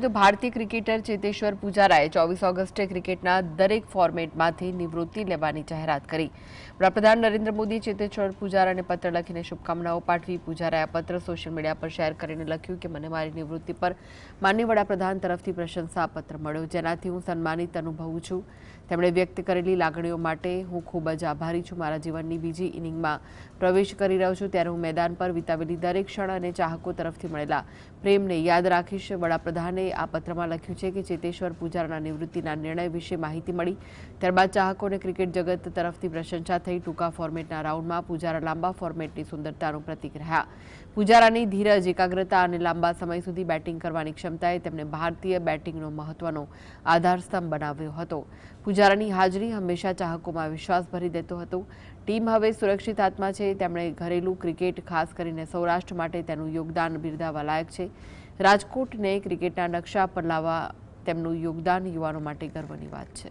તો ભારતીય ક્રિકેટર ચેતેશ્વર પૂજારાએ ચોવીસ ઓગસ્ટે ક્રિકેટના દરેક ફોર્મેટમાંથી નિવૃત્તિ લેવાની જાહેરાત કરી. વડાપ્રધાન નરેન્દ્ર મોદી ચેતેશ્વર પૂજારાને પત્ર લખીને શુભકામનાઓ પાઠવી. પૂજારાએ પત્ર સોશિયલ મીડિયા પર શેર કરીને લખ્યું કે, મને મારી નિવૃત્તિ પર માનનીય વડાપ્રધાન તરફથી પ્રશંસા પત્ર મળ્યો. જેનાથી હું સન્માનિત અનુભવું છું. તેમણે વ્યક્ત કરેલી લાગણીઓ માટે હું ખૂબ જ આભારી છું. મારા જીવનની બીજી ઇનિંગમાં પ્રવેશ કરી રહ્યો છું. ત્યારે હું મેદાન પર વિતાવેલી દરેક ક્ષણ અને ચાહકો તરફથી મળેલા પ્રેમને યાદ રાખીશ. વડાપ્રધાને આ પત્રમાં લખ્યું છે કે ચેતેશ્વર પૂજારાના નિવૃત્તિના નિર્ણય વિશે માહિતી મળી. ત્યારબાદ ચાહકોને ક્રિકેટ જગત તરફથી પ્રશંસા થઈ. ટૂંકા ફોર્મેટના રાઉન્ડમાં પૂજારા લાંબા ફોર્મેટની સુંદરતાનું પ્રતીક રહ્યા. પૂજારાની ધીરજ, એકાગ્રતા અને લાંબા સમય સુધી બેટિંગ કરવાની ક્ષમતાએ તેમને ભારતીય બેટિંગનો મહત્વનો આધારસ્તંભ બનાવ્યો હતો. પૂજારાની હાજરી હંમેશા ચાહકોમાં વિશ્વાસ ભરી દેતો હતો. ટીમ હવે સુરક્ષિત હાથમાં છે. તેમણે ઘરેલું ક્રિકેટ ખાસ કરીને સૌરાષ્ટ્ર માટે તેનું યોગદાન બિરદાવવા લાયક છે. રાજકોટને ક્રિકેટના નકશા પર લાવવા તેમનું યોગદાન યુવાનો માટે ગર્વની વાત છે.